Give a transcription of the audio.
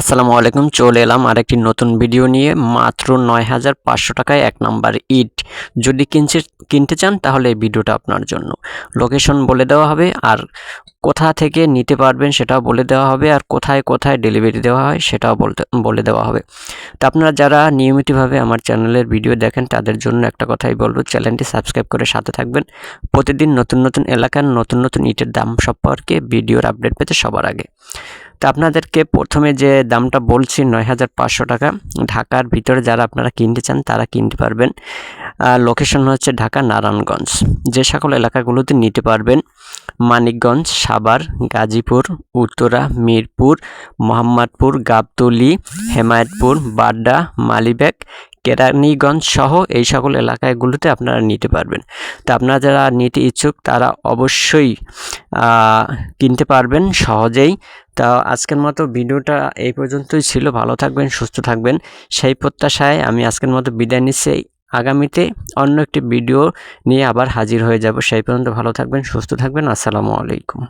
আসসালামু আলাইকুম, চলে এলাম আরেকটি নতুন ভিডিও নিয়ে। মাত্র নয় হাজার পাঁচশো টাকায় এক নাম্বার ইট। যদি কিনছে কিনতে চান তাহলে এই ভিডিওটা আপনার জন্য। লোকেশন বলে দেওয়া হবে আর কোথা থেকে নিতে পারবেন সেটাও বলে দেওয়া হবে আর কোথায় কোথায় ডেলিভারি দেওয়া হয় সেটাও বলতে বলে দেওয়া হবে। তো আপনারা যারা নিয়মিতভাবে আমার চ্যানেলের ভিডিও দেখেন তাদের জন্য একটা কথাই বলব, চ্যানেলটি সাবস্ক্রাইব করে সাথে থাকবেন। প্রতিদিন নতুন নতুন এলাকার নতুন নতুন ইটের দাম সম্পর্কে ভিডিওর আপডেট পেতে সবার আগে। তো আপনাদেরকে প্রথমে যে দামটা বলছি নয় হাজার পাঁচশো টাকা, ঢাকার ভিতরে যারা আপনারা কিনতে চান তারা কিনতে পারবেন। লোকেশন হচ্ছে ঢাকা নারায়ণগঞ্জ। যে সকল এলাকাগুলোতে নিতে পারবেন, মানিকগঞ্জ, সাভার, গাজীপুর, উত্তরা, মিরপুর, মোহাম্মদপুর, গাবতলি, হেমায়তপুর, বাড্ডা, মালিবাগ কেরানীগঞ্জ সহ এই সকল এলাকাগুলোতে আপনারা নিতে পারবেন। তা আপনারা যারা নিতে ইচ্ছুক, তারা অবশ্যই কিনতে পারবেন সহজেই। তা আজকের মতো ভিডিওটা এই পর্যন্তই ছিল। ভালো থাকবেন, সুস্থ থাকবেন। সেই প্রত্যাশায় আমি আজকের মতো বিদায় নিচ্ছি। আগামীতে অন্য একটি ভিডিও নিয়ে আবার হাজির হয়ে যাব। সেই পর্যন্ত ভালো থাকবেন, সুস্থ থাকবেন। আসসালামু আলাইকুম।